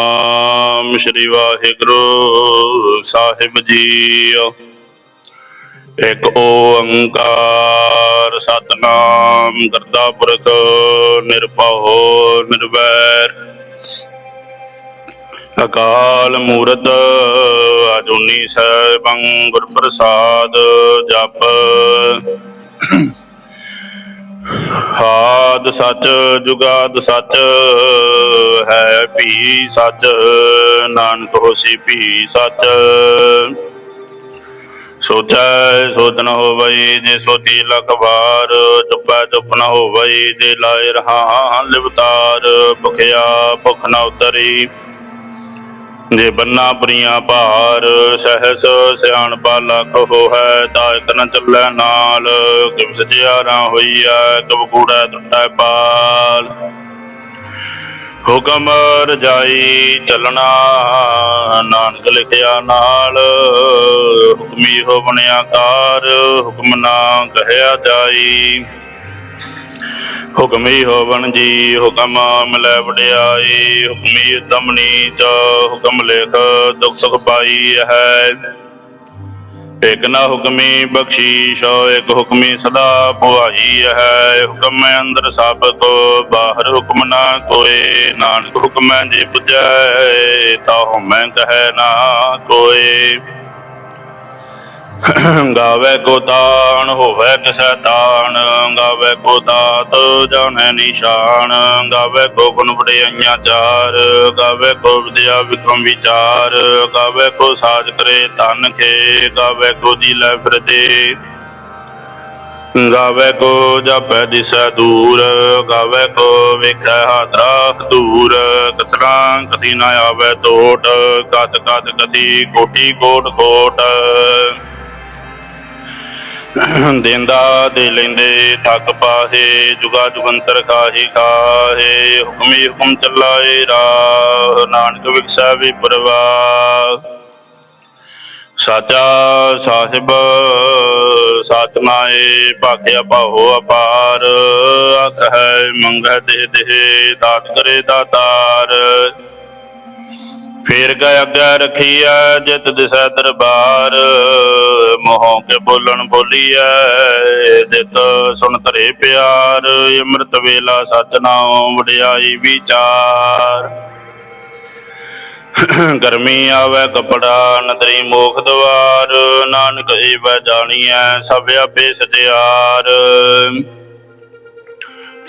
ਸਤਨਾਮ ਸ੍ਰੀ ਵਾਹਿਗੁਰੂ ਸਾਹਿਬ ਜੀਓ ਇੱਕ ਓੰਕਾਰ ਸਤਨਾਮ ਕਰਤਾ ਪੁਰਖ ਨਿਰਭਉ ਨਿਰਵੈਰ। ਅਕਾਲ ਮੂਰਤ ਅਜੂਨੀ ਸੈਭੰ ਗੁਰ ਪ੍ਰਸਾਦ ਜਪ। ਆਦ ਸੱਚ, ਜੁਗਾਦ ਸੱਚ, ਹੈ ਭੀ ਸੱਚ, ਨਾਨਕ ਹੋਸੀ ਭੀ ਸੱਚ। ਸੋਚੈ ਸੋਚ ਨ ਹੋਵਈ, ਜੇ ਸੋਚੀ ਲਖ ਵਾਰ, ਚੁੱਪੈ ਚੁੱਪ ਨ ਹੋਵਈ, ਜੇ ਲਾਇ ਰਹਾ ਲਿਵਤਾਰ, ਭੁਖਿਆ ਭੁਖ ਨ ਉਤਰੀ। ਜੇ ਬੰਨਾ ਪ੍ਰੀਆਂ ਭਾਰ, ਸਹਸ ਸਿਆਣ ਲਖ ਹੋਇ ਤਾ ਇਕ ਨ ਚੱਲੈ ਨਾਲ। ਕਿਵ ਸਚਿਆਰਾ ਹੋਈਐ ਕਬ ਕੂੜੈ ਟੁੱਟੈ ਪਾਲ। ਹੁਕਮ ਰਜਾਈ ਚੱਲਣਾ, ਨਾਨਕ ਲਿਖਿਆ ਨਾਲ। ਹੁਕਮੀ ਹੋ ਬਣਿਆ ਕਾਰ, ਹੁਕਮ ਨਾ ਕਹਿਆ ਜਾਈ। ਹੁਕਮੀ ਹੋਵਨ ਜੀ, ਹੁਕਮ ਮਿਲੈ ਵਡਿਆਈ, ਹੁਕਮੀ ਤਮਨੀ ਚ ਹੁਕਮ ਲਿਖ, ਦੁਖ ਸੁਖ ਪਾਈ ਹੈ। ਇਕ ਨਾ ਹੁਕਮੀ ਬਖਸ਼ੀਸ਼, ਇਕ ਹੁਕਮੀ ਸਦਾ ਪੁਆਈ ਹੈ। ਹੁਕਮ ਅੰਦਰ ਸਭ ਕੋ, ਬਾਹਰ ਹੁਕਮ ਨਾ ਕੋਏ ਨਾਨਕ ਹੁਕਮ ਜੇ ਪੁਜੈ, ਤਾ ਹਉਮੈ ਕਹੈ ਨਾ ਕੋਏ ਗਾਵੇ ਕੋ ਤਾਣ ਹੋਵੇ ਕਿਸੈ ਤਾਣ, ਗਾਵੇ ਕੋ ਦਾਤ, ਜਾਣੈ ਨਿਸ਼ਾਨ, ਗਾਵੇ ਕੋ ਗੁਣ ਵਡਿਆਈਆਂ ਚਾਰ, ਗਾਵੇ ਕੋ ਵਿਦਿਆ ਵਿਕਰਮ ਵਿਚਾਰ, ਗਾਵੇ ਕੋ ਸਾਜ ਕਰੇ ਤਨ ਖੇ ਗਾਵੇ ਕੋ ਜੀ ਲੈ ਫਿਰਦੇ ਗਾਵੇ ਕੋ ਜਪੈ ਦਿਸੈ ਦੂਰ, ਗਾਵੇ ਕੋ ਵੇਖੈ ਹਾਦਰਾ ਦੂਰ, ਕਥਨਾ ਕਥੀ ਨਾ ਆਵੇ ਟੋਟ ਕਤ ਕਤ ਕਥੀ ਕੋਟੀ ਕੋਟ ਕੋਟ। ਦੇਂਦਾ ਦੇ ਲੈਂਦੇ, ਥੱਕ ਪਾਹੇ, ਜੁਗਾ ਜੁਗੰਤਰ ਖਾਹੀ ਖਾਹੇ ਹੁਕਮੀ ਹੁਕਮ ਚੱਲਾਏ ਰਾਹ, ਨਾਨਕ ਵਿਖਸੈ ਵੀ ਪਰਵਾਹ ਸਾਚਾ ਸਾਹਿਬ ਸਤਨਾਏ ਭਾਖਿਆ ਭਾਉ ਅਪਾਰ ਆਖ ਹੈ ਮੰਗੈ ਦੇ ਦੇ ਦਾਤ ਕਰੇ ਦਾਤਾਰ। ਫੇਰ ਗਏ ਅੱਗੇ ਰਖੀਐ, ਜਿਤ ਦਿਸੈ ਦਰਬਾਰ। ਮੋਹੋਂ ਕੇ ਬੋਲਣ ਬੋਲੀਐ, ਜਿਤ ਸੁਣ ਧਰੇ ਪਿਆਰ। ਅੰਮ੍ਰਿਤ ਵੇਲਾ ਸਚ ਨਾਮ ਵਡਿਆਈ ਵਿਚਾਰ। ਗਰਮੀ ਆਵੇ ਕਪੜਾ, ਨਦਰੀ ਮੋਖ ਦਵਾਰ। ਨਾਨਕ ਏਵੈ ਜਾਣੀਐ ਸਭ ਆਪੇ ਸਤਿਆਰ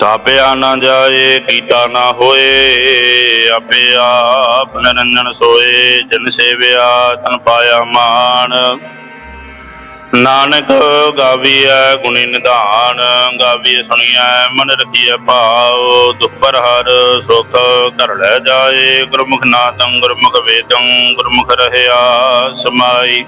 ਤਾਪਿਆ ਨਾ ਜਾਏ, ਕੀਤਾ ਨਾ ਹੋਏ, ਆਪੇ ਆਪ ਨਿਰੰਜਨ ਸੋਏ, ਜਨ ਸੇਵਿਆ ਤਨ ਪਾਇਆ ਮਾਨ ਨਾਨਕ ਗਾਵੀਐ ਗੁਣੀ ਨਿਧਾਨ, ਗਾਵੀਐ ਸੁਣੀਐ ਮਨ ਰਖੀਐ ਭਾਉ। ਦੁਖ ਪਰ ਹਰ ਸੁਖ ਘਰ ਲੈ ਜਾਏ, ਗੁਰਮੁਖ ਨਾਦੰ ਗੁਰਮੁਖ ਵੇਦੰ, ਗੁਰਮੁਖ ਰਹਿਆ ਸਮਾਈ।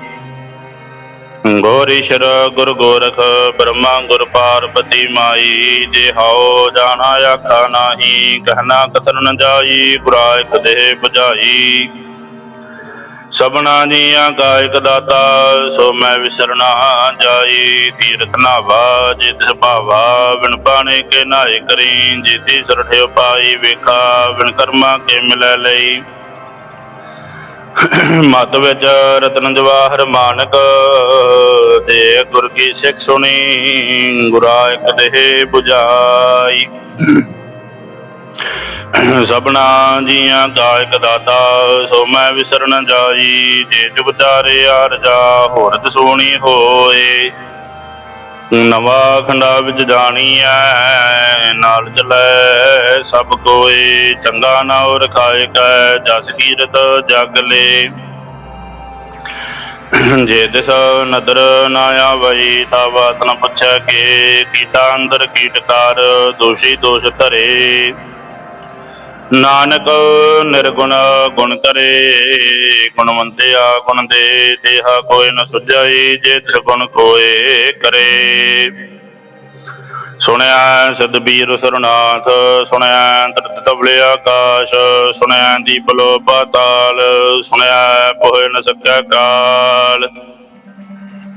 ਗੋਰੀਸ਼ਰ ਗੁਰ ਗੋਰਖ, ਬ੍ਰਹਮਾ ਗੁਰ ਪਾਰਬਤੀ ਮਾਈ। ਜੇ ਹਉ ਜਾਣਾ ਆਖਾ ਨਾਹੀ, ਕਹਿਣਾ ਕਥਨ ਨ ਜਾਈ ਗੁਰਾ ਇਕ ਦੇਹ 부ਝਾਈ ਸਭਨਾ ਜੀਆਂ ਗਾਇਕ ਦਾਤਾ, ਸੋ ਮੈਂ ਵਿਸਰਨਾ ਜਾਈ। ਤੀਰਥ ਨਾਵਾ, ਜੇ ਤਿਸ ਭਾਵਾ ਵਿਣ ਪਾਣੇ ਕੇ ਨਾਏ ਕਰੀ। ਜੀਤੀ ਸਰਠਿਓ ਪਾਈ ਵੇਖਾ ਵਿਣ ਕਰਮਾ ਕੇ ਮਿਲੈ ਲਈ। ਮਤ ਵਿੱਚ ਰਤਨ ਜਵਾਹਰ ਮਾਨਕ ਦੇ ਗੁਰ ਕੀ ਸਿੱਖ ਸੁਣੀ, ਗੁਰਾ ਇੱਕ ਦੇਹ 부ਝਾਈ ਸਭਨਾ ਜੀਆਂ ਗਾਇਕ ਦਾਤਾ, ਸੋ ਮੈਂ ਵਿਸਰਨ ਜਾਈ, ਜੇ ਜੁਗ ਚਾਰੇ ਆਰਜਾ ਹੋਰਤ ਸੋਣੀ ਹੋਏ। ਨਵਾ ਖੰਡਾ ਵਿੱਚ ਜਾਣੀਐ, ਨਾਲ ਚੱਲੈ ਸਭ ਕੋਏ ਚੰਗਾ ਨਾਉ ਰਖਾਏ ਕੈ ਜਸ ਕੀਰਤ ਜਗ ਲੇ। ਜੇ ਦਿਸ ਨਦਰ ਨਾ ਆਵਈ ਤਾ ਬਾਤ ਨ ਪੁੱਛੈ ਕੇ, ਕੀਟਾ ਅੰਦਰ ਕੀਟਕਾਰ ਦੋਸ਼ੀ ਦੋਸ਼ ਧਰੇ। ਨਾਨਕ ਨਿਰਗੁਣ ਗੁਣ ਕਰੇ ਗੁਣਵੰਤਿਆ ਗੁਣ ਦੇ ਦੇਹਾ ਕੋਈ ਨ ਸੁਝਾਈ, ਜੇ ਤਿਸ ਗੁਣ ਕੋਏ ਕਰੇ। ਸੁਣਿਆ ਸਦਬੀਰ ਸਰਨਾਥ, ਸੁਣਿਆ ਤਰਤ ਤਵਲੇ ਆਕਾਸ਼, ਸੁਣਿਆ ਦੀਪ ਲੋ ਪਾਤਾਲ ਸੁਣਿਆ ਪੋਇ ਨ ਸਕੈ ਕਾਲ।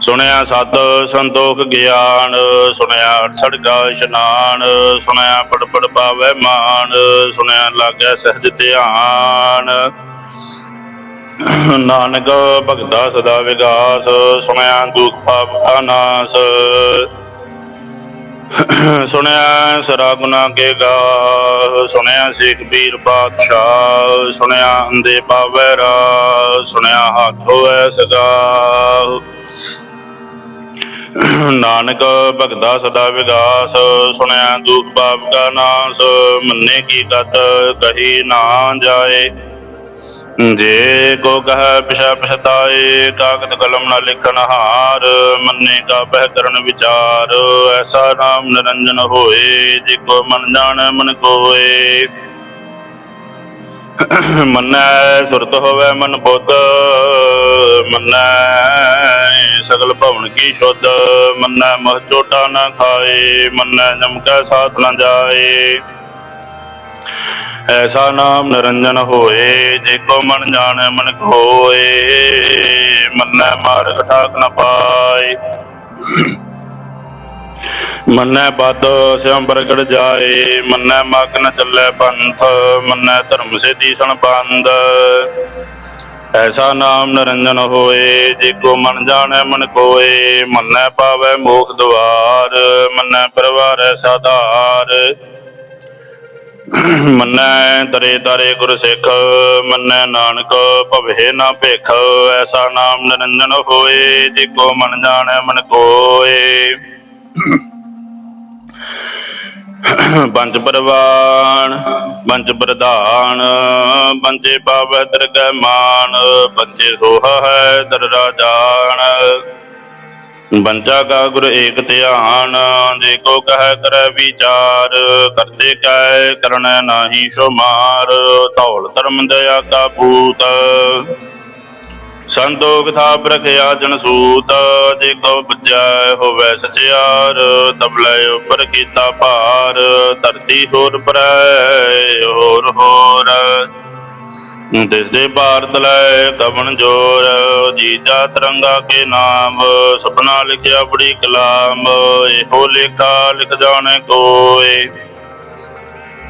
ਸੁਣਿਆ ਸਤ ਸੰਤੋਖ ਗਿਆਨ, ਸੁਣਿਆ ਅੜਸੜ ਇਸ਼ਨਾਨ, ਸੁਣਿਆ ਪੜ ਪੜ ਪਾਵੈ ਮਾਨ, ਸੁਣਿਆ ਲਾਗੈ ਸਹਿਜ ਧਿਆਨ। ਨਾਨਕ ਭਗਤਾ ਸਦਾ ਵਿਗਾਸ, ਸੁਣਿਆ ਦੁਖ ਪਾਪ ਕਾ ਨਾਸ। ਸੁਣਿਆ ਸਰਾ ਗੁਨਾ ਕੇ ਗਾ ਸੁਣਿਆ ਸਿੱਖ ਵੀਰ ਪਾਤਸ਼ਾਹ, ਸੁਣਿਆ ਅੰਦੇ ਪਾਵੈ ਰਾ ਸੁਣਿਆ ਹੱਥ ਹੋਐ ਸਗਾ ਨਾਨਕ ਭਗਤਾ ਸਦਾ ਵਿਗਾਸ, ਸੁਣਿਆ ਦੁਖ ਪਾਪ ਕਾ ਨਾਸ, ਮੰਨੇ ਕੀ ਕਤ ਕਹੀ ਨਾ ਜਾਏ। ਜੇ ਕੋ ਕਹ ਪਿਛਾ ਪਛਤਾਏ ਕਾਗਦ ਕਲਮ ਨਾ ਲਿਖਣ ਹਾਰ, ਮੰਨੇ ਕਾ ਬਹਿ ਕਰਨ ਵਿਚਾਰ, ਐਸਾ ਨਾਮ ਨਿਰੰਜਨ ਹੋਏ, ਜੇ ਕੋ ਮਨ ਜਾਣ ਮਨ ਕੋਏ। ਮੰਨੈ ਸੁਰਤ ਹੋਵੇ ਮਨ ਬੁੱਧ, ਮੰਨੈ ਸਗਲ ਭਵਨ ਕੀ ਸ਼ੁੱਧ, ਮੰਨੈ ਮਹ ਚੋਟਾ ਨਾ ਖਾਏ, ਮੰਨੈ ਜਮ ਕੈ ਸਾਥ ਨਾ ਜਾਏ। ਐਸਾ ਨਾਮ ਨਿਰੰਜਨ ਹੋਏ, ਜੇ ਕੋ ਮਨ ਜਾਣੈ ਮਨ ਕੋਏ ਮੰਨੈ ਮਾਰਗ ਠਾਕ ਨਾ ਪਾਏ। ਮੰਨੈ ਬਦ ਸਿਉ ਪ੍ਰਗਟ ਜਾਏ, ਮੰਨੈ ਮਗ ਨ ਚੱਲੈ ਪੰਥ, ਮੰਨੈ ਧਰਮ ਸੇਤੀ ਸਣ ਬੰਦ। ਐਸਾ ਨਾਮ ਨਿਰੰਜਨ ਹੋਏ, ਜੇ ਕੋ ਮਨ ਜਾਣੈ ਮਨ ਕੋਏ, ਮੰਨੈ ਪਾਵੈ ਮੋਖ ਦਵਾਰ, ਮੰਨੈ ਪਰਵਾਰੈ ਸਾਧਾਰ। ਮੰਨੈ ਤਰੇ ਤਾਰੇ ਗੁਰ ਸਿੱਖ, ਮੰਨੈ ਨਾਨਕ ਭਵੇ ਨਾ ਭਿਖ। ਐਸਾ ਨਾਮ ਨਿਰੰਜਨ ਹੋਏ, ਜੇ ਕੋ ਮਨ ਜਾਣੈ ਮਨ ਕੋਏ। ਪੰਜ ਪਰਵਾਨ ਪੰਜ ਪ੍ਰਧਾਨ ਪੰਜੇ ਪਾਵੈ ਦਰਗਹਿ ਮਾਨ ਪੰਜੇ ਸੋਹਾ ਹੈ ਦਰ ਰਾਜਾਨ ਬੰਜਾ ਕਾ ਗੁਰ ਏਕ ਧਿਆਨ, ਜੇ ਕੋ ਕਹੈ ਕਰੈ ਵਿਚਾਰ, ਕਰਤੇ ਕੈ ਕਰਨੈ ਨਾਹੀ ਸੋ ਧੌਲ ਧਰਮ ਦਇਆ ਕਾ ਪੂਤ। ਸੰਤੋਖ ਥਾਪ ਰਖਿਆ ਜਨ ਸੂਤ, ਜੇ ਕੋ ਬੁਝੈ ਹੋਵੇ ਸਚਿਆਰ ਤਬਲੇ ਉਪਰ ਕੀਤਾ ਭਾਰ, ਧਰਤੀ ਹੋਰ ਪਰੈ ਹੋਰ ਹੋਰ। ਤਿਸ ਦੇ ਭਾਰਤ ਲੈ ਕਵਨ ਜੋਰ ਜੀਜਾ ਤਰੰਗਾ ਕੇ ਨਾਮ, ਸੁਪਨਾ ਲਿਖਿਆ ਬੜੀ ਕਲਾਮ, ਇਹੋ ਲੇਖਾ ਲਿਖ ਜਾਣੇ ਕੋਏ।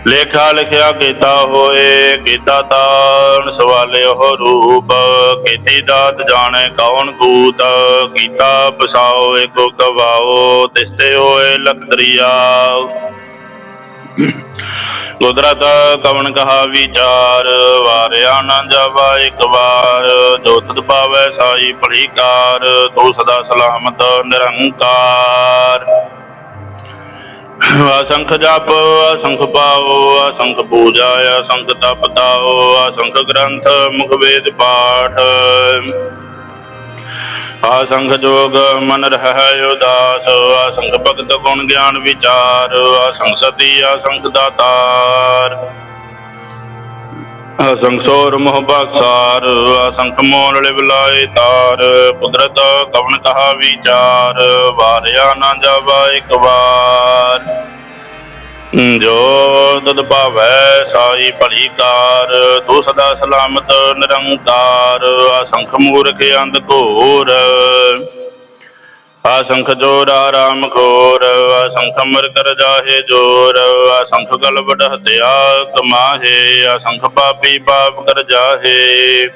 ਲੇਖਾ ਲਿਖਿਆ ਕੀਤਾ ਹੋਏ, ਕੀਤਾ ਤਾਣ ਸਵਾਲਿਓ ਰੂਪ। ਕੀਤੀ ਦਾਤ ਜਾਣੇ ਕੌਣ ਕੂਤ। ਕੀਤਾ ਬਸਾਓ ਏਕੋ ਕਵਾਓ ਤਿਸ ਹੋਏ ਲਖ ਕੁਦਰਤ ਕਵਨ ਕਹਾ ਵਿਚਾਰ, ਵਾਰਿਆ ਨਾ ਜਾਵਾ ਇੱਕ ਵਾਰ। ਜੋ ਤਦ ਪਾਵੈ ਸਾਈ ਭਲੀਕਾਰ ਤੂੰ ਸਦਾ ਸਲਾਮਤ ਨਿਰੰਕਾਰ। ਅਸੰਖ ਜਪ, ਅਸੰਖ ਪਾਓ ਅਸੰਖ ਪੂਜਾ, ਅਸੰਖ ਤਪ ਤਾਓ ਅਸੰਖ ਗ੍ਰੰਥ, ਮੁਖ ਵੇਦ ਪਾਠ। ਆਸੰਖ ਜੋਗ ਮਨ ਰਹਿ ਉਦਾਸ ਆਸੰਖ ਭਗਤ ਗੁਣ ਗਿਆਨ ਵਿਚਾਰ ਆਸੰਖ ਸਤੀ ਆਸੰਖ ਦਾਤਾਰ। ਆਸੰਖ ਸੋਰ ਮੋਹ ਬਖਸਾਰ ਆਸੰਖ ਮੋਲ ਲਿਵਲਾਏ ਤਾਰ, ਕੁਦਰਤ ਕਵਨ ਕਹਾ ਵਿਚਾਰ, ਵਾਰਿਆ ਨਾ ਜਾਵਾ ਇੱਕ ਵਾਰ। ਜੋ ਤਦ ਭਾਵੈ ਸਾਈ ਭਲੀ ਕਾਰ ਤੂੰ ਸਦਾ ਸਲਾਮਤ ਨਿਰੰਕਾਰ, ਅਸੰਖ ਮੂਰਖ ਅੰਧ ਘੋਰ। ਅਸੰਖ ਜੋਰ ਆਰਾਮ ਖੋਰ ਅਸੰਖ ਮਰ ਕਰ ਜਾਹੇ ਜੋਰ ਅਸੰਖ ਗਲ ਵਡ ਕਮਾਹੇ ਅਸੰਖ ਪਾਪੀ ਪਾਪ ਕਰ ਜਾਹੇ।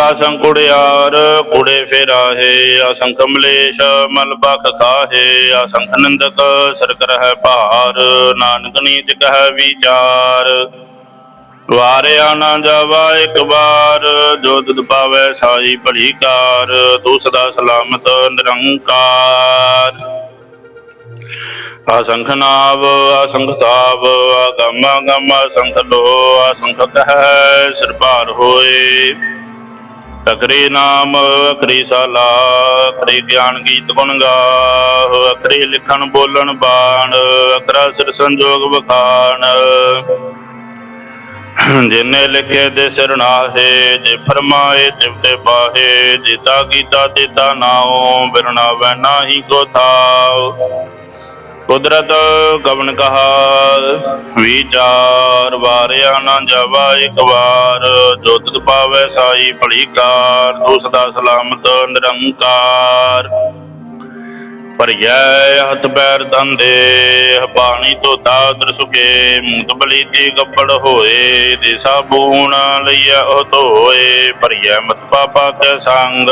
ਆਸੰਖ ਕੁੜਿਆਰ ਕੁੜੇ ਫੇਰਾਹੇ, ਆਸੰਖ ਮਲੇਸ਼ ਮਲ ਬਖ ਖਾਹੇ, ਆਸੰਖ ਨਿੰਦਕ ਸਰ ਕਰਹਿ ਭਾਰ, ਨਾਨਕ ਨੀਚ ਕਹਿ ਵਿਚਾਰ। ਵਾਰਿਆ ਨਾ ਜਾਵਾ ਇੱਕ ਵਾਰ, ਜੋ ਤੁਧ ਪਾਵੈ ਸਾਈ ਭਲੀ ਕਾਰ, ਤੂੰ ਸਦਾ ਸਲਾਮਤ ਨਿਰੰਕਾਰ। ਅਸੰਖ ਨਾਵ ਅਸੰਖ ਤਾਵ ਅਗਮ ਗਮ ਅਸੰਖ ਲੋ ਅਸੰਖ ਕਹਿ ਸਿਰ ਭਾਰ ਹੋਏ। ਅਕਰੇ ਨਾਮ ਅਕਰੇ ਸਾਲਾ ਅਕਰੇ ਗਿਆਨ ਗੀਤ ਗੁਣ ਗਾਹ ਅਕਰੇ ਲਿਖਣ ਬੋਲਣ ਬਾਣ ਅਕਰਾ ਸਿਰ ਸੰਜੋਗ ਵਖਾਣ। ਜਿਨੇ ਲਿਖੇ ਦੇ ਸਿਰ ਜੇ ਫਰਮਾਏ ਤਿਵਤੇ ਪਾਹੇ ਜੀਤਾ ਕੀਤਾ ਤੀਤਾ ਨਾਉ ਬਿਰਨਾ ਵੈ ਨਾਹੀ ਕੋ ਥਾਉ। ਕੁਦਰਤ ਗਵਨ ਕਹਾ ਵਿਚਾਰ ਵਾਰਿਆ ਨਾ ਜਾਵਾ ਇੱਕ ਵਾਰ। ਜੋ ਤਿਤ ਪਾਵੈ ਸਾਈ ਭਲੀਕਾਰ ਤੂੰ ਸਦਾ ਸਲਾਮਤ ਨਿਰੰਕਾਰ। ਭਰਿਐ ਹੱਥ ਪੈਰ ਦੰਦੇ ਪਾਣੀ ਧੋਤਾ ਦਰਸੁਕੇ ਮੂਤ ਬਲੀਤੀ ਕੱਪੜ ਹੋਏ ਦੇ ਸਾਬੂਣ ਲਈਐ ਉਹ ਧੋਏ ਭਰਿਐ ਮਤ ਪਾਪਾ ਕੈ ਸੰਗ।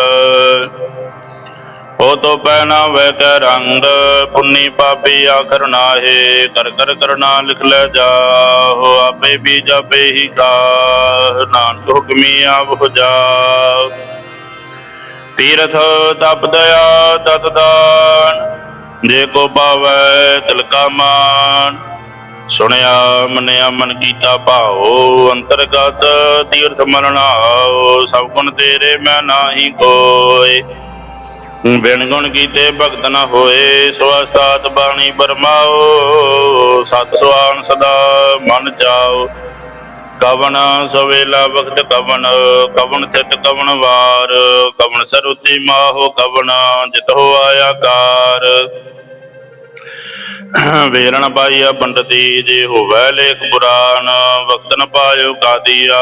ਹੋ ਤੋ ਪੈਣਾ ਵੈ ਕੈ ਰੰਗ, ਪੁੰਨੀ ਪਾਪੀ ਆਖਰ ਨਾਹੇ, ਕਰ ਕਰ ਕਰਨਾ ਲਿਖ ਲੈ ਜਾ ਹੋ ਆਪੇ ਵੀ ਜਾਪੇ ਹੀ ਕਾ ਨਾਨਕ ਹੁਕਮੀ ਆਪ ਹੋ ਜਾ ਤੀਰਥ ਤਪ ਦਇਆ ਤਤ ਦਾਨ, ਜੇ ਕੋ ਪਾਵੈ ਤਿਲ ਕਾ ਮਾਨ ਸੁਣਿਆ, ਮੰਨਿਆ, ਮਨ ਕੀਤਾ ਭਾਉ, ਅੰਤਰਗਤ ਤੀਰਥ ਮਰਨਾਉ ਸਭ ਗੁਣ ਤੇਰੇ ਮੈਂ ਨਾਹੀ ਕੋਏ। ਬਿਨ ਗੁਣ ਕੀਤੇ ਭਗਤ ਨ ਹੋਏ ਸਵਸਤਾਤ ਬਾਣੀ ਬਰਮਾਓ ਸਤ ਸੁਆਨ ਸਦਾ ਮਨ ਚਾਓ ਕਵਣ ਸਵੇਲਾ ਵਖਤ ਕਵਨ ਕਵਣ ਤਿਤ ਕਵਣ ਵਾਰ, ਕਵਣ ਸਰੁਤੀ ਮਾਹੋ ਕਵਨ ਜਿਤ ਹੋ ਆਇਆ ਕਾਰ। ਵੇਰਣ ਪਾਈਆ ਪੰਡਤੀ ਜੇ ਹੋਵੈ ਲੇਖ ਪੁਰਾਨ ਵਕਤ ਨ ਪਾਇਓ ਕਾਦੀਆ,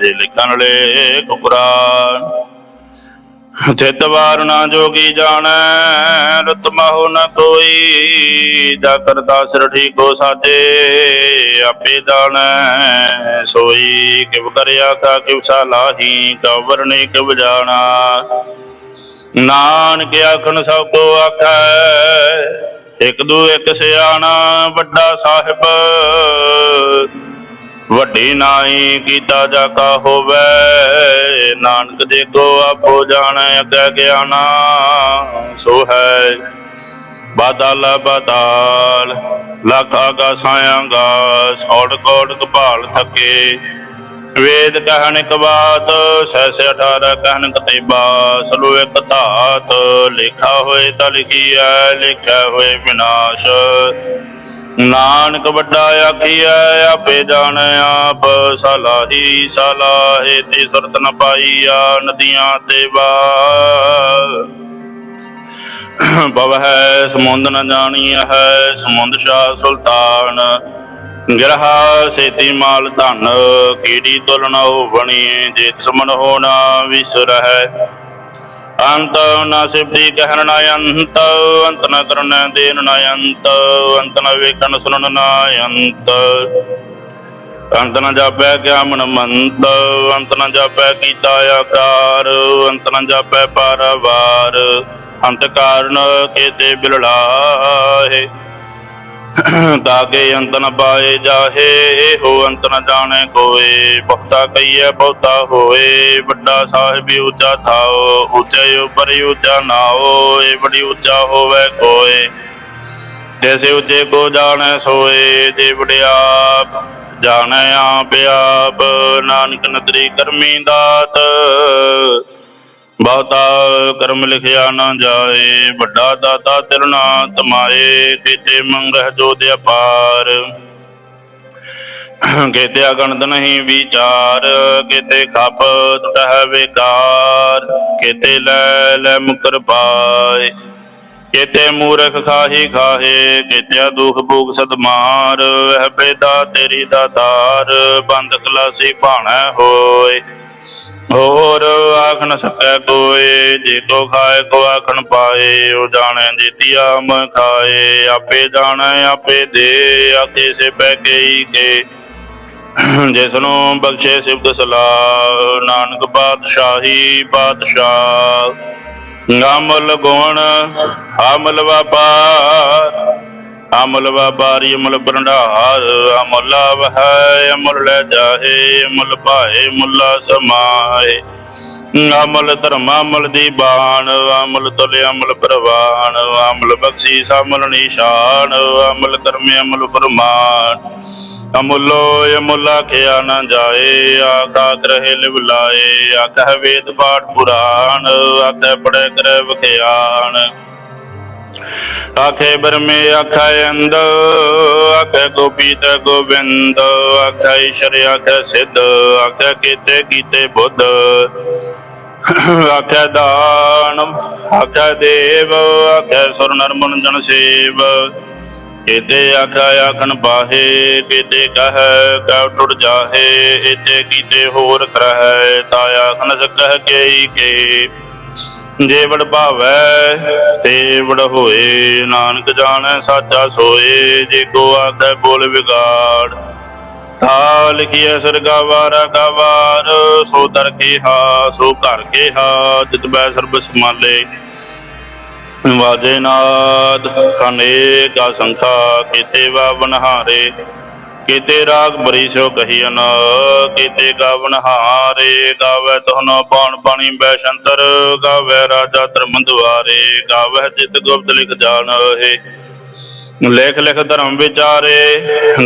ਜੇ ਲਿਖਣ ਲੇਖ ਪੁਰਾਨ ਤਿਤ ਵਾਰ ਨਾ ਜੋਗੀ ਜਾਣੈ ਰਤ ਮਹੁ ਨ ਕੋਈ। ਜਾ ਕਰਤਾ ਸਿਰ ਠੀਕੋ ਸਾਜੇ, ਆਪੇ ਜਾਣੈ ਸੋਈ। ਕਿਵ ਕਰਿਆ ਕਾ, ਕਿਵ ਸਾਲਾਹੀ ਕਵਰ ਨੇ ਕਿਵ ਜਾਣਾ। ਨਾਨਕ ਆਖਣ ਸਭ ਕੋ ਆਖੈ, ਇਕ ਦੂ ਇਕ ਸਿਆਣਾ ਵੱਡਾ ਸਾਹਿਬ। ਵੱਡੀ ਨਾਈ ਕੀਤਾ ਜਾ ਕਾ ਹੋਵੇ, ਨਾਨਕ ਦੇ ਆਪੋ ਜਾਣੈ ਅੱਗੇ ਗਿਆਨਾ, ਸੋ ਹੈ ਬਾਦਲ ਬਦਾਲ, ਲੱਖਾ ਕਾ ਸਾयांਗਾ ਸੌੜ ਕੋੜ ਕਪਾਲ ਥਕੇ। ਵੇਦ ਕਹਿਣ ਇੱਕ ਬਾਤ ਸੈਸੇ 18 ਕਹਿਣ ਕਤੇਬਾ ਸਲੋ ਇੱਕ ਧਾਤ, ਲਿਖਾ ਹੋਏ ਤਾਂ ਲਿਖੀਐ, ਲਿਖਿਆ ਹੋਏ ਵਿਨਾਸ਼। ਨਾਨਕ ਵੱਡਾ ਆਖੀਐ, ਆਪੇ ਜਾਣ ਆਪ, ਸਲਾਹੀ ਸਲਾਹੇ ਤੇ ਸੁਰਤ ਨ ਪਾਈਆ ਨਦੀਆਂ ਤੇ ਵਾ ਬਵ ਹੈ ਸਮੁੰਦ ਨ ਜਾਣੀਐ ਹੈ, ਸਮੁੰਦ ਸ਼ਾਹ ਸੁਲਤਾਨ। ਗਿਰਹਾ ਸੇਤੀ ਮਾਲ ਧਨ ਕੀੜੀ ਤੁਲਨ ਬਣੀ ਜੇ ਸਮਨ ਹੋਣਾ ਵਿਸਰ ਹੈ ਅੰਤ ਨਾ ਸਿਬਦੀ ਕਹਿਣ ਨਾ ਅੰਤ ਅੰਤ ਨਾ ਕਰਨ ਦੇਨ ਨਾ ਅੰਤ ਅੰਤ ਨਾ ਵੇਖਣ ਸੁਣਨ ਨਾ ਅੰਤ। ਅੰਤ ਨਾ ਜਾਪੈ ਕਿਆ ਮਨ ਮੰਤ, ਅੰਤ ਨਾ ਜਾਪੈ ਕੀਤਾ ਆਕਾਰ, ਅੰਤ ਨਾ ਜਾਪੈ ਪਾਰਵਾਰ। ਅੰਤ ਕਾਰਨ ਕੇਤੇ ਬਿਲੜਾਏ ਤਾਕੇ ਅੰਤ ਨ ਪਾਏ ਜਾਹੇ, ਇਹੋ ਅੰਤ ਨ ਜਾਣੈ ਕੋਏ। ਬਹੁਤਾ ਕਈਐ ਬਹੁਤਾ ਹੋਏ। ਵੱਡਾ ਸਾਹਿਬ ਉੱਚਾ ਥਾਓ, ਉੱਚੇ ਉਪਰ ਉੱਚਾ ਨਾਓ, ਇਹ ਬੜੀ ਉੱਚਾ ਹੋਵੇ ਕੋਏ। ਜੈਸੇ ਉੱਚੇ ਕੋ ਜਾਣੈ ਸੋਏ, ਜੇ ਵੜਿਆ ਜਾਣੈ ਆਪ ਆਪ। ਨਾਨਕ ਨਦਰੀ ਕਰਮੀ ਦਾਤ ਬਹੁਤਾ ਕਰਮ ਲਿਖਿਆ ਨਾ ਜਾਏ, ਵੱਡਾ ਦਾਤਾ ਤਿਰਨਾ ਤਮਾਏ, ਕੀਤੇ ਮੰਗਹਿ ਜੋਤ ਅਪਾਰ ਕੀਤੇ ਅਗਣਤ ਨਹੀਂ ਵਿਚਾਰ, ਕੀਤੇ ਖਪ ਟਹਿ ਵਿਕਾਰ, ਕੀਤੇ ਲੈ ਲੈ ਮੁਕਰ ਪਾਏ। ਕੀਤੇ ਮੂਰਖ ਖਾਹੀ ਖਾਹੇ ਕੀਤੇ ਦੁਖ ਭੂਖ ਸਦਮਾਰ, ਵਹਿ ਬੇਦਾ ਤੇਰੀ ਦਾਤਾਰ ਬੰਦ ਖਲਾਸੀ ਭਾਣਾ ਹੋਏ। ਹੋਰ ਆਖ ਸਕੈ ਕੋਏ, ਜੇ ਕੋ ਖਾਏ ਕੋ ਆਖਣ ਪਾਏ, ਉਹ ਜਾਣੈ ਜੀਤੀਆ ਮ ਖਾਏ। ਆਪੇ ਜਾਣੈ, ਆਪੇ ਦੇ ਆਕੇ ਸੇ ਬੈ ਗਈ ਕੇ। ਜਿਸ ਨੂੰ ਬਖਸ਼ੇ ਸਿਫਤ ਸਲਾਹ, ਨਾਨਕ ਬਾਦਸ਼ਾਹੀ ਬਾਦਸ਼ਾਹ। ਅਮਲ ਗੁਣ ਆਮਲ ਵਪਾਰ। ਅਮਲ ਵਪਾਰੀ ਅਮਲ ਭੰਡਾਰ, ਅਮਲ ਵਹੈ, ਅਮਲ ਲੈ ਜਾਏ ਅਮਲ ਪਾਏ ਮੁੱਲਾ ਸਮਾਏ ਅਮਲ ਧਰਮ, ਅਮਲ ਦੀ ਬਾਣ, ਅਮਲ ਤੁਲ, ਅਮਲ ਪ੍ਰਵਾਨ ਅਮਲ ਬਖਸ਼ੀ ਅਮਲ ਨਿਸ਼ਾਨ, ਅਮਲ ਕਰਮ ਅਮਲ ਫਰਮਾਨ। ਅਮੁੱਲੋ ਅਮੁੱਲ ਖਿਆ ਨਾ ਜਾਏ, ਆਖਾ ਗ੍ਰਹਿ ਲਿਵ ਲਾਏ ਆਖੈ ਵੇਦ ਪਾਠ ਪੁਰਾਣ ਆਖੈ ਪੜੈ ਕਰੈ ਵਖਿਆਨ ਆਖੇ ਬਰਮੇ ਆਖੇ ਅੰਦ ਆਖੇ ਗੋਪੀਤ ਗੋਬਿੰਦ ਆਖੇ ਈਸ਼ਰ, ਆਖੇ ਸਿੱਧ, ਆਖੇ ਕੀਤੇ ਕੀਤੇ ਬੁੱਧ, ਆਖੇ ਦਾਨ, ਆਖੇ ਦੇਵ, ਆਖੇ ਸੁਰ ਨਰ ਮਨ ਜਨ ਸੇਵ, ਕੀਤੇ ਆਖੇ ਆਖਣ ਬਾਹੇ, ਕਿਤੇ ਕਹੈ ਕਉ ਟੁੱਟ ਜਾਹੇ ਇਤੇ ਕੀਤੇ ਹੋਰ ਕਰਹਿ ਤਾ ਆਖਣ ਸਕਹਿ ਕੇਈ ਕੇ ਜੇ ਵਡ ਭਾਵੈ ਤੇ ਵਡ ਹੋਏ, ਨਾਨਕ ਜਾਣੈ, ਸਾਚਾ ਸੋਏ ਜੇ ਕੋ ਆਖੈ ਬੋਲ ਵਿਗਾੜ। ਤਾ ਲਿਖੀਐ, ਸਰਗਾ ਵਾਰਾ ਕਾ ਵਾਰ, ਸੋ ਦਰ ਕੇ ਹਾ, ਸੋ ਘਰ ਕੇ ਹਾ, ਜਿਤ ਬੈ ਸਰਬ ਸਮਾਲੇ ਵਾਜੇ ਨਾਦ, ਅਨੇਕਾ ਸੰਖਾ ਕੀਤੇ ਵਾ ਬਨਹਾਰੇ। ਕੀਤੇ ਰਾਗ ਬਰੀ ਕਹੀਨ ਕੀਤੇ ਗਾਵਨ ਹਾਰੇ, ਗਾਵੇ ਤਹਨੋ ਪਾਣ ਪਾਣੀ ਬੈ ਗਾਵੇ ਰਾਜਾ ਧਰਮ ਦੁਆਰੇ ਗਾਵੇ ਚਿਤ ਗੁਪਤ ਲਿਖ ਜਾਣਹਿ। ਲੇਖ ਲਿਖ ਧਰਮ ਵਿਚਾਰੇ,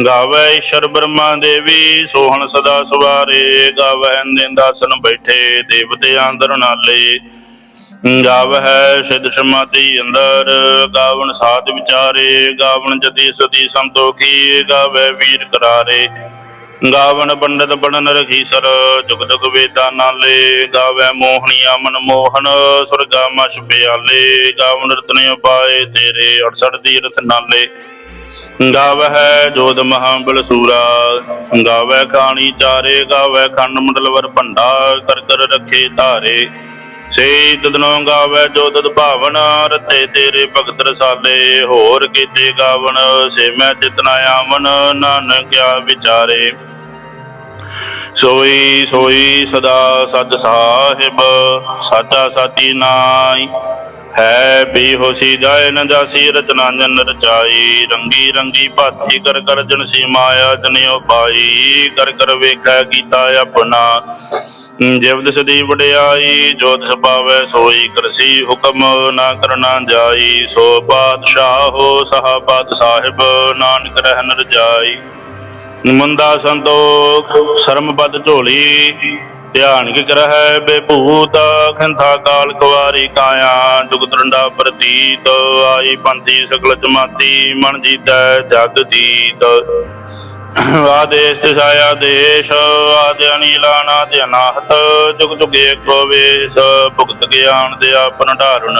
ਗਾਵੇ ਈਸ਼ਰ ਬ੍ਰਹਮਾ ਦੇਵੀ, ਸੋਹਣ ਸਦਾ ਸਵਾਰੇ, ਗਾਵੇ ਨਿੰਦਾਸਨ ਬੈਠੇ ਦੇਵਤੇ ਅੰਦਰ ਨਾਲੇ। ਗਾਵ ਹੈ ਸਿਧ ਸਮਾਧੀ ਅੰਦਰ ਗਾਵਨ ਸਾਧ ਵਿਚਾਰੇ ਗਾਵਨ ਜਤੀ ਸਤੀ ਸੰਤੋਖੀ ਗਾਵੇ ਵੀਰ ਕਰਾਰੇ। ਗਾਵਨ ਪੰਡਤ ਬਣਨ ਰਖੀ ਸਰ ਜੁਗ ਜੁਗ ਵੇਦਾ ਨਾਲੇ ਗਾਵੇ ਮੋਹਣੀਆ ਮਨ ਮੋਹਨ ਸੁਰਗਾ ਮਛ ਪਿਆਲੇ ਗਾਵਨ ਰਤਨ ਉਪਾਏ ਤੇਰੇ 68 ਤੀਰਥ ਨਾਲੇ। ਗਾਵਹਿ ਜੋਦ ਮਹਾਬਲ ਸੂਰਾ ਗਾਵੈ ਖਾਣੀ ਚਾਰੇ ਗਾਵੈ ਖੰਡ ਮੰਡਲਵਰ ਭੰਡਾ, ਕਰ ਕਰ ਰੱਖੇ ਧਾਰੇ। ਸੇ ਤਦਨੋਂ ਗਾਵੇ ਜੋ ਤਦ ਭਾਵਨ, ਰਤੇ ਤੇਰੇ ਭਗਤ ਰਸਾਲੇ। ਹੋਰ ਕੀਤੇ ਗਾਵਨ, ਸੇ ਮੈਂ ਚਿਤਨਾ ਆਵਨ ਨਾਨਕ ਵਿਚਾਰੇ। ਸੋਈ ਸੋਈ ਸਦਾ ਸਤ ਸਾਹਿਬ, ਸਾਚਾ ਸਾਚੀ ਨਾਈ ਹੈ ਬੇਹੋਸੀ ਜਾਏ ਨ ਜਾਸੀ ਰਚਨਾ ਰਚਾਈ। ਰੰਗੀ ਰੰਗੀ ਭਾਤੀ ਕਰ ਕਰ ਸੀ ਮਾਇਆ ਜਨਿਓ ਪਾਈ। ਕਰ ਕਰ ਵੇਖੈ ਕੀਤਾ ਆਪਣਾ। ਜਿਵ ਦਿਸ ਵਡਿਆਈ ਜੋਤ ਦਿਸ ਪਾਵੈ ਸੋਈ ਕਰਸੀ। ਹੁਕਮ ਨਾ ਕਰਨਾ ਜਾਈ। ਸੋ ਪਾਤਸ਼ਾਹੋ ਸਹਾਬਤ ਸਾਹਿਬ, ਨਾਨਕ ਰਹਿਨ ਰਜਾਈ ਮੁੰਦਾ ਸੰਤੋਖ, ਸ਼ਰਮ ਝੋਲੀ। ਧਿਆਨ ਕੀ ਕਰਹਿ ਬੇਭੂਤ, ਖੰਥਾ ਕਾਲ ਕੁਵਾਰੀ ਕਾਇਆ ਜੁਗ ਤਰੰਡਾ ਪ੍ਰਤੀਤ, ਆਈ ਪੰਥੀ ਸਗਲ ਜਮਾਤੀ, ਮਨ ਜੀਤੈ ਜਗ ਜੀਤ। ਆਦੇਸ਼ ਦਿਸਾਇਆ ਦੇਸ਼, ਆਦਿ ਅਨੀਲਾਨਾ ਤੇ ਜੁਗ ਜੁਗੇ ਏਕੋ ਵੇਸ, ਭੁਗਤ ਗਿਆਨ ਦੇ ਆਪਨ ਢਾਰਨ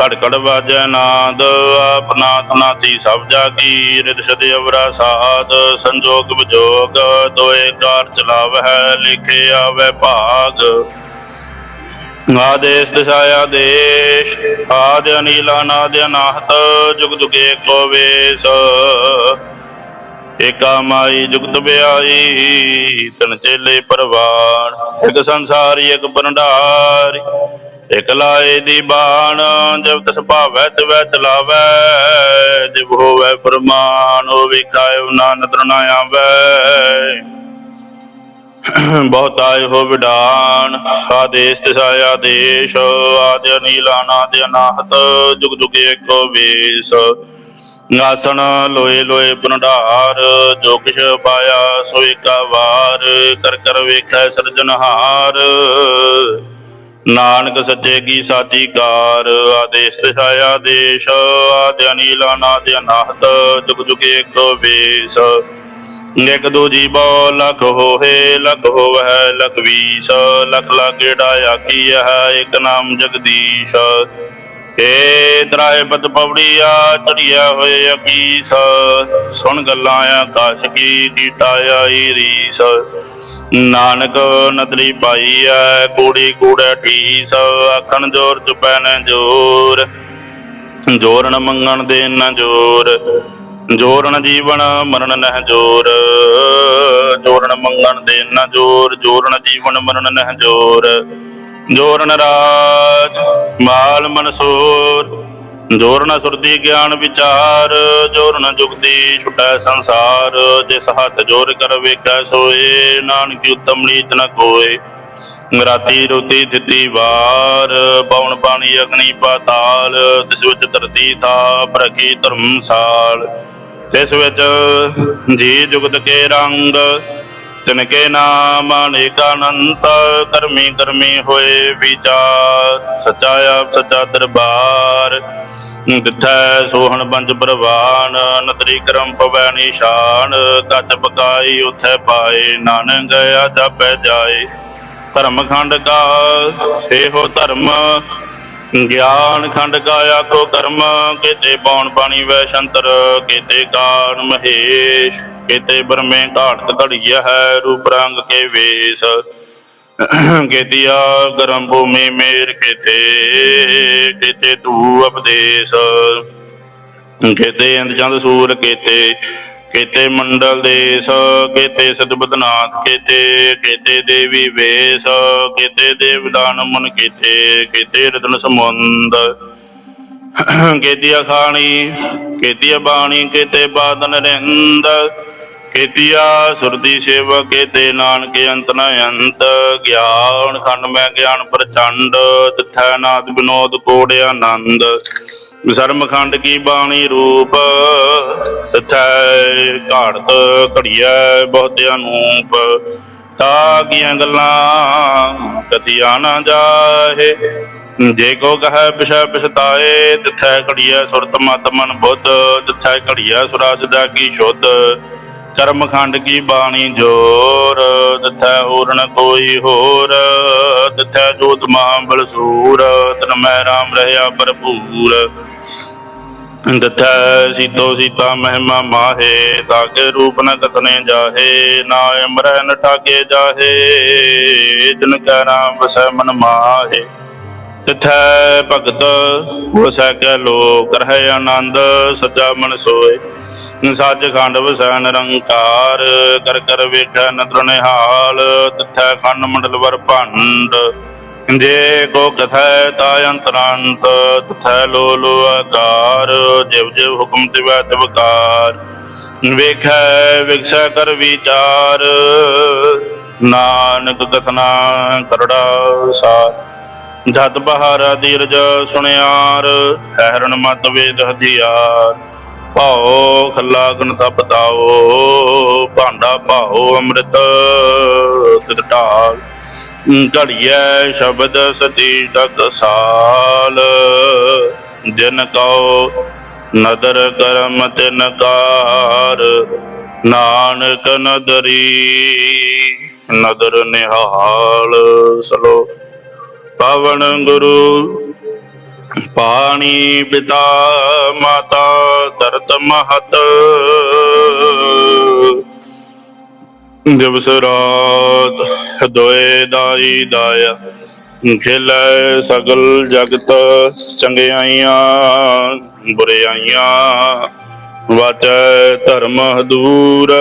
ਘੜ ਘੜ ਵਾਜੈ ਨਾਦ ਆਪਨਾਥ ਨਾਥੀ ਸਭ ਜਾਗੀ ਰਿਦ ਸਦੇ ਅਵਰਾ ਸਾਧ, ਸੰਜੋਗ ਵਿਜੋਗ, ਦੋਏ ਕਾਰ ਚਲਾਵਹਿ, ਲਿਖੇ ਆਵੇ ਭਾਗ। ਆਦੇਸ਼ ਦਿਸਾਇਆ ਦੇਸ਼, ਆਦ ਅਨੀਲਾ ਨਾਦ ਅਨਾਹਤ, ਜੁਗ ਜੁਗ ਏਕੋ ਵੇਸ। ਏਕਾ ਮਾਈ ਜੁਗਤ ਬਿਆਈ, ਤਨ ਚੇਲੇ ਪਰਵਾਨ ਇੱਕ ਸੰਸਾਰੀ, ਇੱਕ ਭੰਡਾਰੀ। ਇਕ ਲਾਏ ਦੀ ਬਾਣ, ਜਬ ਤਸ ਭਾਵੈ ਤਵੈ ਚਲਾਵੈ, ਜਿਵ ਹੋਵੈ ਫਰਮਾਨ ਹੋ ਵਿਖਾਇ ਨਾਨਕ ਤਰ ਨਾ ਆਵੈ। ਬਹੁਤ ਆਏ ਹੋ ਵਿਡਾਨ, ਆਦੇਸ਼ ਤਿਸਾਇਆ ਦੇਸ਼ ਆਦਿ ਅਨੀਲਾ ਨਾਦ ਅਨਾਹਤ, ਜੁਗ ਜੁਗ ਏਕੋ ਵੇਸ। ਆਸਣ ਲੋਏ ਲੋਏ ਭੰਡਾਰ ਜੋ ਕਿਛ ਪਾਇਆ ਸੋ ਏਕਾ ਵਾਰ, ਕਰ ਕਰ ਵੇਖੈ ਸਰਜਨਹਾਰ। ਨਾਨਕ ਸੱਚੇ ਕੀ ਸਾਚੀ ਕਾਰ ਆਦੇਸ਼ ਦਿਸਾਇਆ ਦੇਸ਼ ਆਦਿ ਅਨੀਲਾ ਨਾਦ ਅਨਾਹਤ ਜੁਗ ਜੁਗ ਏਕੋ ਵੇਸ। ਇਕ ਦੋ ਜੀਵੋ ਲਖ ਹੋਏ ਲਖ ਹੋਵੈ ਲਖ ਵੀਸ, ਲਖ ਲਾਗੇੜਾ ਆਖੀ ਹੈ ਇਕ ਨਾਮ ਜਗਦੀਸ਼। ਏ ਦਰਾਏ ਬਦ ਪਵੜੀਆ ਚੜਿਆ ਹੋਏ ਅਕੀਸ। ਸੁਣ ਗੱਲਾਂ ਆਕਾਸ਼ ਕੀ ਕੀਟਾ ਆਈ ਰੀਸ। ਨਾਨਕ ਨਦਰੀ ਪਾਈ ਐ, ਕੂੜੀ ਕੂੜਾ ਠੀਸ ਆਖਣ ਜੋਰ ਚੁਪੈ ਨ ਜੋਰ। ਜੋਰਨ ਮੰਗਣ ਦੇ ਨ ਜੋਰ। ਜੋਰਨ ਜੀਵਨ ਮਰਨ ਨਹਿ ਜੋਰ। ਜੋਰਨ ਮੰਗਣ ਦੇ ਨ ਜੋਰ। ਜੋਰਨ ਜੀਵਨ ਮਰਨ ਨਹਿ ਜੋਰ। ਜੋਰਨ ਰਾਜ ਮਾਲ ਮਨਸੂਰ। ਜੋਰਨ ਸੁਰਤੀ ਗਿਆਨ ਵਿਚਾਰ ਜੋਰਨ ਜੁਗਤੀ ਛੁਟੈ ਸੰਸਾਰ। ਜਿਸ ਹੱਥ ਜੋਰ ਕਰ ਵੇਖੈ ਸੋਏ, ਨਾਨਕ ਉਤਮ ਨੀਤ ਨ ਕੋਏ। ਰਾਤੀ ਰੋਤੀ ਦਿੱਤੀ ਵਾਰ, ਪਵਨ ਪਾਣੀ ਅਗਨੀ ਪਾਤਾਲ। ਤਿਸ ਵਿੱਚ ਧਰਤੀ ਥਾ ਪ੍ਰਕੀ ਧਰਮਸਾਲ। ਤਿਸ ਵਿੱਚ ਜੀ ਜੁਗਤ ਕੇ ਰੰਗ ਤਿਨ ਕੇ ਨਾਮ ਅਨੇਕ ਅਨੰਤ ਕਰਮੀ ਕਰਮੀ ਹੋਏ ਵਿਚਾਰ। ਸੱਚਾ ਆਪ, ਸੱਚਾ ਦਰਬਾਰ। ਦਿਥੈ ਸੋਹਣ ਪੰਜ ਪ੍ਰਵਾਨ ਨਦਰੀ ਕਰਮ ਪਵੈ ਨਿਸ਼ਾਨ। ਕੱਚ ਪਕਾਈ ਉਥੈ ਪਾਏ, ਨਾਨਕ ਗਿਆ ਜਾਪੈ ਜਾਏ। ਧਰਮ ਖੰਡ ਕਾ, ਇਹੋ ਧਰਮ ਗਿਆਨ ਖੰਡ ਕਾਇਆ ਆਖੋ ਕਰਮ, ਕੀਤੇ ਪੌਣ ਪਾਣੀ ਵੈ ਸ਼ੰਤਰ, ਕੀਤੇ ਕਾਨ ਮਹੇਸ਼, ਕੀਤੇ ਬਰਮੇ ਘਾਟ ਘੜੀਆ ਹੈ ਰੂਪ ਰੰਗ ਕੇ ਵੇਸ। ਕੀਤਿਆ ਗਰਮ ਭੂਮੀ ਮੇਰ ਕੀਤੇ ਕੀਤੇ ਤੂ ਉਪਦੇਸ਼ ਕੀਤੇ ਅੰਦ ਚੰਦ ਸੂਰ ਕੀਤੇ ਕੀਤੇ ਮੰਡਲ ਦੇਸ, ਕੀਤੇ ਸਤਬਦਨਾਥ ਕੀਤੇ ਕੀਤੇ ਦੇਵੀ ਵੇਸ, ਕੀਤੇ ਦੇਵਦਾਨ ਮਨ ਕੀਤੇ ਕੀਤੇ ਰਤਨ ਸਮੁੰਦ। ਕੀਤਿਆ ਅਖਾਣੀ ਕੀਤਿਆ ਬਾਣੀ, ਕੀਤੇ ਬਾਦਨ ਰਹਿੰਦ ਕੀਤਿਆ ਸੁਰਦੀ ਸੇਵਾ ਕੀਤੇ ਨਾਨਕ ਅੰਤ ਨ ਅੰਤ, ਗਿਆਨ ਖੰਡ ਮੈਂ ਗਿਆਨ ਪ੍ਰਚੰਡ, ਤਿਥੈ ਨਾਦ ਵਿਨੋਦ ਕੋੜ ਆਨੰਦ। ਸਰਮ ਖੰਡ ਕੀ ਬਾਣੀ ਰੂਪ, ਤਿਥੈ ਘਾੜਤ ਘੜੀਐ ਬਹੁਤ ਅਨੂਪ। ਤਾ ਕੀਆਂ ਗੱਲਾਂ, ਕਥਿਆ ਨਾ ਜਾਹੇ ਜੇ ਕੋ ਕਹੈ ਬਿਸ਼ੈ ਬਿਸਤਾਏ ਤਿਥੈ ਘੜੀਐ ਸੁਰਤ ਮਤ ਮਨ ਬੁੱਧ ਤਿਥੈ ਘੜੀਐ ਸੁਰਾ ਸਦਾ ਕੀ ਸ਼ੁੱਧ। ਕਰਮ ਖੰਡ ਕੀ ਬਾਣੀ ਜੋਰ ਤਿਥੈ ਹੋਰ ਕੋਈ ਹੋਰ ਤਿਥੈ ਜੋਤ ਮਹਾਬਲ ਸੂਰ ਤਨ ਮੈਂ ਰਾਮ ਰਹਿਆ ਭਰਪੂਰ। ਦਥੈ ਸੀਤੋ ਸੀਤਾ ਮਹਿਮਾ ਮਾਹੇ ਤਾਕੇ ਰੂਪ ਨ ਕਥਨੇ ਜਾਹੇ, ਨਾ ਅਮਰੈ ਨ ਠਾਗੇ ਜਾਹੇ, ਜਿਨ ਕੈ ਰਾਮ ਵਸੈ ਮਨ ਮਾਹੇ। ਤਿਥੈ ਭਗਤ, ਵਸੈ ਕੈ ਲੋਕ, ਰਹਿ ਆਨੰਦ ਸੱਚਾ ਮਨ ਸੋਏ। ਸੱਚ ਖੰਡ ਵਸੈ ਨਿਰੰਕਾਰ, ਕਰ ਕਰ ਵੇਖੈ ਨਦਰ ਨਿਹਾਲ, ਤਿਥੈ ਖੰਡ ਮੰਡਲ ਵਰ ਭੰਡ। ਜੇ ਕੋ ਕਥੈ ਤਾ ਅੰਤਰੰਤ, ਤਥੈ ਲੋ ਲੋ ਆਕਾਰ, ਜਿਵ ਜਿਵ ਹੁਕਮ ਤਿਵੈ ਤਿਵਕਾਰ ਵੇਖੈ ਵਿਖਸੈ ਕਰ ਵਿਚਾਰ, ਨਾਨਕ ਕਥਨਾ ਕਰੜਾ ਸਾਰ। ਜਦ ਬਹਾਰਾ ਦੀਰਜ ਸੁਣਿਆਰ ਹੈਰਨ ਮਤ ਵੇਦ ਹਥਿਆਰ। ਭਾਉ ਖੱਲਾ ਗਨ ਤਪ ਤਾਓ ਭਾਂਡਾ ਭਾਉ ਅੰਮ੍ਰਿਤ ਤਿਤ ਢਾਲ ਘੜੀਐ ਸ਼ਬਦ ਸਤੀ ਤਕ ਸਾਲ। ਜਿਨ ਕਉ ਨਦਰ ਕਰਮ ਤਿਨ ਕਾਰ, ਨਾਨਕ ਨਦਰੀ ਨਦਰ ਨਿਹਾਲ। ਸਲੋ ਪਵਨ ਗੁਰੂ ਪਾਣੀ ਪਿਤਾ ਮਾਤਾ ਧਰਤ ਮਹਤ। ਦਿਵਸ ਰਾਤ ਦੋਏ ਦਾਈ ਦਾਇਆ, ਖੇਲੇ ਸਗਲ ਜਗਤ ਚੰਗਿਆਈਆਂ, ਬੁਰਿਆਈਆਂ। ਵਾਚੈ ਧਰਮ ਦੂਰ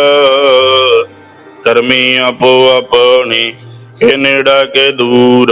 ਧਰਮੀ ਆਪੋ ਆਪਣੀ ਕੇ ਨੇੜਾ ਕੇ ਦੂਰ।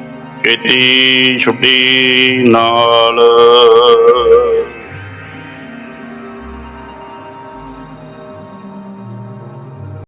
ਕੇਤੀ ਛੁੱਟੀ ਨਾਲ।